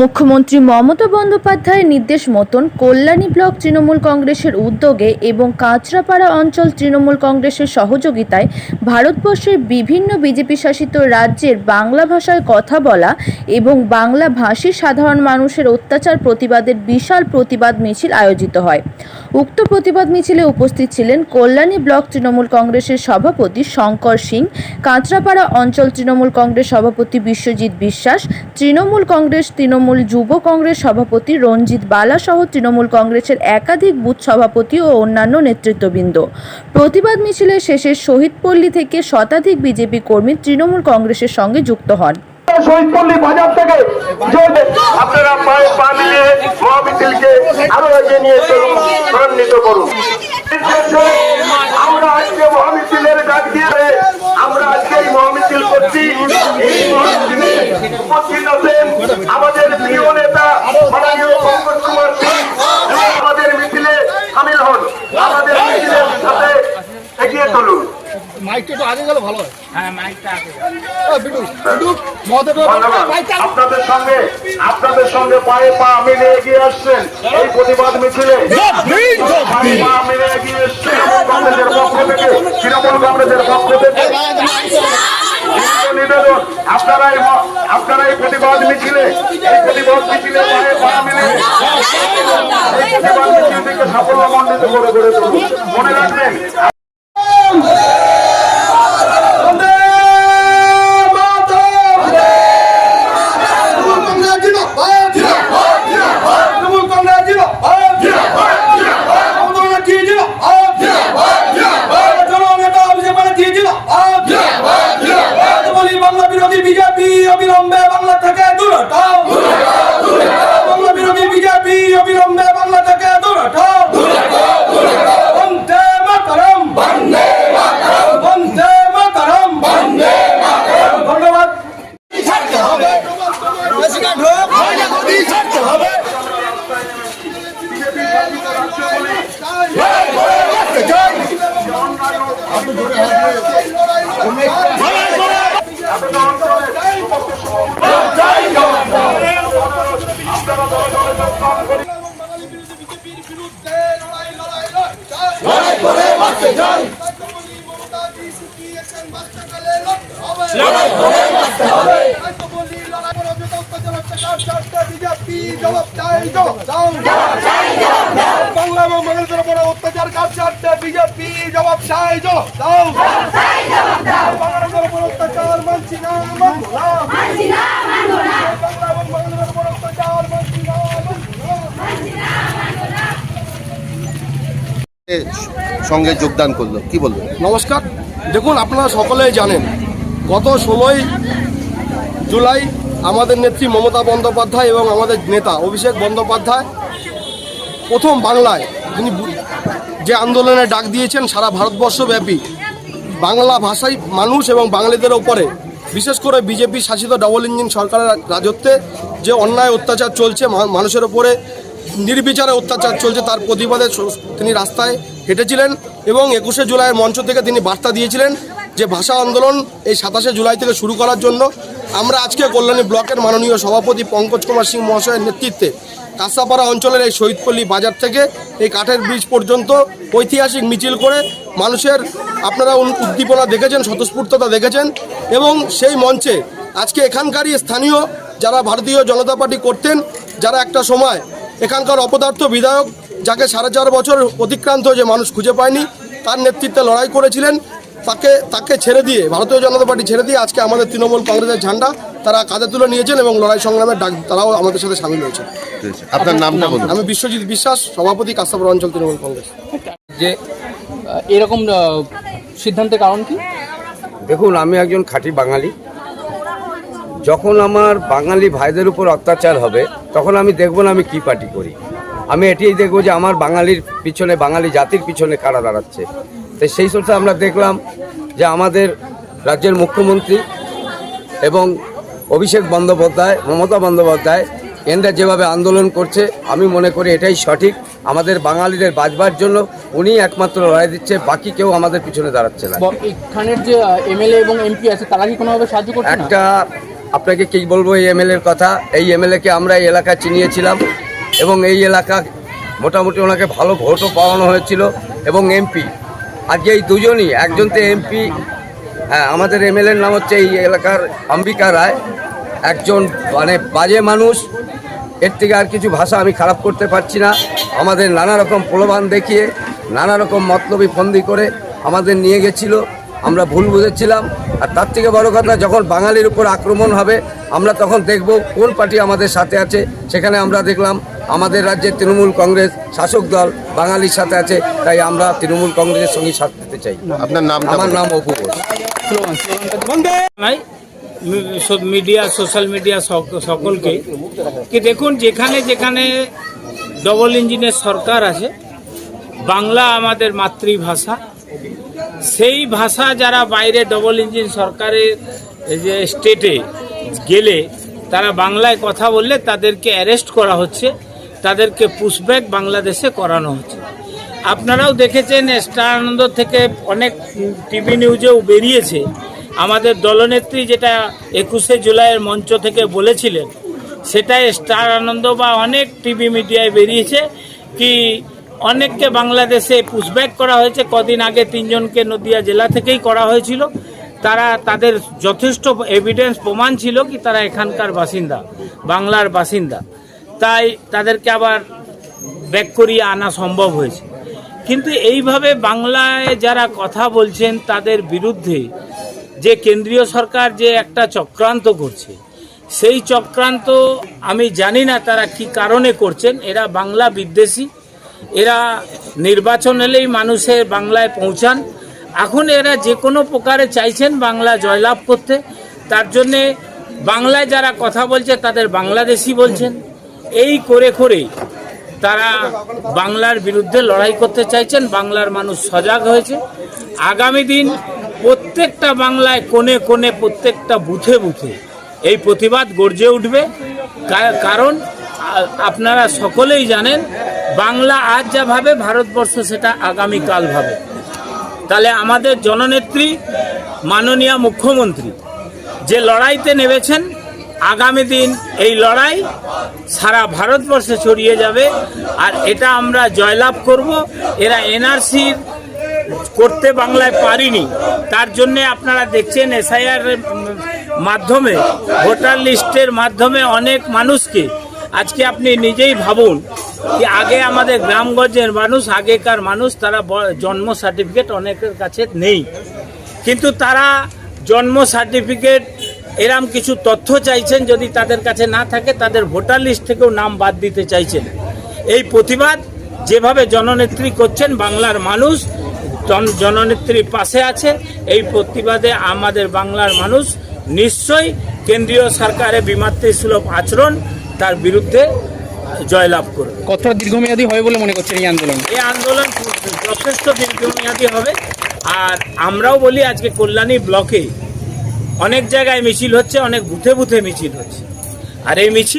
মুখ্যমন্ত্রী মমতা বন্দ্যোপাধ্যায়ের নির্দেশ মতন কল্যাণী ব্লক তৃণমূল কংগ্রেসের উদ্যোগে এবং কাঁচরাপাড়া অঞ্চল তৃণমূল কংগ্রেসের সহযোগিতায় ভারতবর্ষের বিভিন্ন বিজেপি শাসিত রাজ্যের বাংলা ভাষায় কথা বলা এবং বাংলা ভাষী সাধারণ মানুষের অত্যাচার প্রতিবাদের বিশাল প্রতিবাদ মিছিল আয়োজিত হয়। উক্ত প্রতিবাদ মিছিলে উপস্থিত ছিলেন কল্যাণী ব্লক তৃণমূল কংগ্রেসের সভাপতি শঙ্কর সিং, কাঁচরাপাড়া অঞ্চল তৃণমূল কংগ্রেস সভাপতি বিশ্বজিৎ বিশ্বাস, তৃণমূল কংগ্রেস তৃণমূল যুব কংগ্রেস সভাপতি রঞ্জিত বালা সহ তৃণমূল কংগ্রেসের একাধিক বুথ সভাপতি ও অন্যান্য নেতৃত্ববৃন্দ। প্রতিবাদ মিছিলের শেষে শহীদপল্লী থেকে শতাধিক বিজেপি কর্মী তৃণমূল কংগ্রেসের সঙ্গে যুক্ত হন। আপনারা পা মিলিয়ে মহামিছিলকে আরও এগিয়ে নিয়ে চলুন, ত্বরান্বিত করুন। আমাদের প্রিয় নেতা মাননীয় পঙ্কজ কুমার সিং এবং আমাদের মিছিলে সামিল হন। আমাদের মিছিলের সাথে এগিয়ে চলুন। মাইকটা একটু আগে গেলে ভালো হয়। মাইকটা আগে। ও, বিটু বিটু মহাদেব ধন্যবাদ। আপনাদের সঙ্গে আপনাদের সঙ্গে পায়ে পা মিলে এগিয়ে আসছেন এই প্রতিবাদ মিছিলে। পা মিলে এগিয়ে এসছেন তৃণমূল কংগ্রেসের পক্ষ থেকে তৃণমূল কংগ্রেসের পক্ষ থেকে বিনীত নিবেদন আপনারা আপনারা এই প্রতিবাদ মিছিলে, এই প্রতিবাদ মিছিলে পায়ে পা মিলে এই করে গড়ে তুলুন। মনে রাখবেন লড়াই করে মারতে হবে অত্যাচার জবাব অত্যাচার সঙ্গে যোগদান করল। কি বলবেন? নমস্কার। দেখুন, আপনারা সকলেই জানেন, গত ষোলোই জুলাই আমাদের নেত্রী মমতা বন্দ্যোপাধ্যায় এবং আমাদের নেতা অভিষেক বন্দ্যোপাধ্যায় প্রথম বাংলায় তিনি যে আন্দোলনের ডাক দিয়েছেন সারা ভারতবর্ষব্যাপী। বাংলা ভাষাই মানুষ এবং বাঙালিদের ওপরে। বিশেষ করে বিজেপি শাসিত ডবল ইঞ্জিন সরকারের রাজত্বে যে অন্যায় অত্যাচার চলছে মানুষের ওপরে নির্বিচারে অত্যাচার চলছে, তার প্রতিবাদে তিনি রাস্তায় হেঁটেছিলেন এবং একুশে জুলাইয়ের মঞ্চ থেকে তিনি বার্তা দিয়েছিলেন যে ভাষা আন্দোলন এই সাতাশে জুলাই থেকে শুরু করার জন্য আমরা আজকে কল্যাণী ব্লকের মাননীয় সভাপতি পঙ্কজ কুমার সিং মহাশয়ের নেতৃত্বে কাঁসাপাড়া অঞ্চলের এই শহীদপল্লী বাজার থেকে এই কাঠের ব্রিজ পর্যন্ত ঐতিহাসিক মিছিল করে মানুষের আপনারা উদ্দীপনা দেখেছেন, স্বতঃস্ফূর্ততা দেখেছেন এবং সেই মঞ্চে আজকে এখানকারই স্থানীয় যারা ভারতীয় জনতা পার্টি করতেন, যারা একটা সময় এখানকার অপদার্থ বিধায়ক যাকে সাড়ে চার বছর অতিক্রান্ত যে মানুষ খুঁজে পায়নি, তার নেতৃত্বে লড়াই করেছিলেন। তাকে তাকে ছেড়ে দিয়ে ভারতীয় জনতা পার্টি ছেড়ে দিয়ে আজকে আমাদের তৃণমূল কংগ্রেসের ঝান্ডা তারা কাঁধে তুলে নিয়েছেন এবং লড়াই সংগ্রামের ডাক তারাও আমাদের সাথে সামিল হয়েছে। আপনার নামটা বলুন। আমি বিশ্বজিৎ বিশ্বাস সভাপতি কাস্তাপুর অঞ্চল তৃণমূল কংগ্রেস। যে এরকম সিদ্ধান্তের কারণ কি? দেখুন আমি একজন খাঁটি বাঙালি। যখন আমার বাঙালি ভাইদের উপর অত্যাচার হবে তখন আমি দেখব না আমি কি পার্টি করি। আমি এটাই দেখব যে আমার বাঙালির পিছনে বাঙালি জাতির পিছনে কারা দাঁড়াচ্ছে। তো সেই সূত্রে আমরা দেখলাম যে আমাদের রাজ্যের মুখ্যমন্ত্রী এবং অভিষেক বন্দ্যোপাধ্যায় মমতা বন্দ্যোপাধ্যায় এনরা যেভাবে আন্দোলন করছে আমি মনে করি এটাই সঠিক। আমাদের বাঙালিদের বাঁচবার জন্য উনি একমাত্র লড়াই দিচ্ছে বাকি কেউ আমাদের পিছনে দাঁড়াচ্ছে না। এখানের যে এমএলএ এবং এমপি আছে তারা কি কোনোভাবে সাহায্য করছে একটা আপনাকে কি বলব এই এমএলএর কথা? এই এমএলএকে আমরা এই এলাকায় চিনিয়েছিলাম এবং এই এলাকা মোটামুটি ওনাকে ভালো ভোটও পাওয়ানো হয়েছিল এবং এমপি আজকে এই দুজনই, একজন তো এমপি হ্যাঁ আমাদের এমএলএর নাম হচ্ছে এই এলাকার অম্বিকা রায়। একজন মানে বাজে মানুষ, এর থেকে আর কিছু ভাষা আমি খারাপ করতে পারছি না। আমাদের নানা রকম প্রলোভন দেখিয়ে, নানা রকম মতলবি ফন্দি করে আমাদের নিয়ে গেছিল। আমরা ভুল বুঝেছিলাম। আর তার থেকে বড় কথা যখন বাঙালির উপর আক্রমণ হবে আমরা তখন দেখব কোন পার্টি আমাদের সাথে আছে। সেখানে আমরা দেখলাম আমাদের রাজ্যে তৃণমূল কংগ্রেস শাসক দল বাঙালির সাথে আছে তাই আমরা তৃণমূল কংগ্রেসের সঙ্গে সাথ দিতে চাই। আপনার নাম আমার নাম অপু সব মিডিয়া সোশ্যাল মিডিয়া সক- সকলকে কি দেখুন যেখানে যেখানে ডবল ইঞ্জিনের সরকার আছে বাংলা আমাদের মাতৃভাষা। সেই ভাষা যারা বাইরে ডবল ইঞ্জিন সরকারের যে স্টেটে গেলে, তারা বাংলায় কথা বললে তাদেরকে অ্যারেস্ট করা হচ্ছে, তাদেরকে পুশব্যাক বাংলাদেশে করানো হচ্ছে। আপনারাও দেখেছেন স্টার আনন্দ থেকে অনেক টিভি নিউজেও বেরিয়েছে। আমাদের দলনেত্রী যেটা একুশে জুলাইয়ের মঞ্চ থেকে বলেছিলেন সেটাই স্টার আনন্দ বা অনেক টিভি মিডিয়ায় বেরিয়েছে কি অনেককে বাংলাদেশে পুশব্যাক করা হয়েছে। কদিন আগে তিনজনকে নদিয়া জেলা থেকেই করা হয়েছিল। তারা, তাদের যথেষ্ট এভিডেন্স প্রমাণ ছিল কি তারা এখানকার বাসিন্দা, বাংলার বাসিন্দা। তাই তাদেরকে আবার ব্যাক করিয়ে আনা সম্ভব হয়েছে। কিন্তু এইভাবে বাংলায় যারা কথা বলছেন, তাদের বিরুদ্ধে যে কেন্দ্রীয় সরকার যে একটা চক্রান্ত করছে, সেই চক্রান্ত আমি জানি না তারা কি কারণে করছেন। এরা বাংলা বিদ্বেষী। এরা নির্বাচন এলেই মানুষের বাংলায় পৌঁছান। এখন এরা যে কোনো প্রকারে চাইছেন বাংলা জয়লাভ করতে। তার জন্যে বাংলায় যারা কথা বলছে, তাদের বাংলাদেশি বলছেন। এই করে করেই তারা বাংলার বিরুদ্ধে লড়াই করতে চাইছেন, বাংলার মানুষ সজাগ হয়েছে। আগামী দিন প্রত্যেকটা বাংলায় কোণে কোণে প্রত্যেকটা বুথে বুথে এই প্রতিবাদ গর্জে উঠবে। কারণ আপনারা সকলেই জানেন বাংলা আজ যা ভাবে, ভারতবর্ষ সেটা আগামীকাল ভাবে। তাহলে আমাদের জননেত্রী, মাননীয় মুখ্যমন্ত্রী যে লড়াইতে নেমেছেন, আগামী দিন এই লড়াই সারা ভারতবর্ষে ছড়িয়ে যাবে আর এটা আমরা জয়লাভ করব। এরা এনআরসির করতে বাংলায় পারিনি, তার জন্যে আপনারা দেখছেন এসআইআর মাধ্যমে, ভোটার লিস্টের মাধ্যমে অনেক মানুষকে আজকে আপনি নিজেই ভাবুন আগে আমাদের গ্রামগঞ্জের মানুষ, আগেকার মানুষ, তারা জন্ম সার্টিফিকেট অনেকের কাছে নেই। কিন্তু তারা জন্ম সার্টিফিকেট এরম কিছু তথ্য চাইছেন, যদি তাদের কাছে না থাকে, তাদের ভোটার লিস্ট থেকেও নাম বাদ দিতে চাইছেন। এই প্রতিবাদ যেভাবে জননেত্রী করছেন, বাংলার মানুষ জন- জননেত্রীর পাশে আছে। এই প্রতিবাদে আমাদের বাংলার মানুষ নিশ্চয়ই কেন্দ্রীয় সরকারের বিমাতৃসুলভ আচরণ তার বিরুদ্ধে জয়লাভ করবে। কতটা দীর্ঘমেয়াদী হবে বলে মনে করছেন এই আন্দোলন? এই আন্দোলন যথেষ্ট দীর্ঘমেয়াদী হবে। আর আমরাও বলি আজকে কল্যাণী ব্লকে অনেক জায়গায় মিছিল হচ্ছে অনেক বুথে বুথে মিছিল হচ্ছে। আর এই মিছিল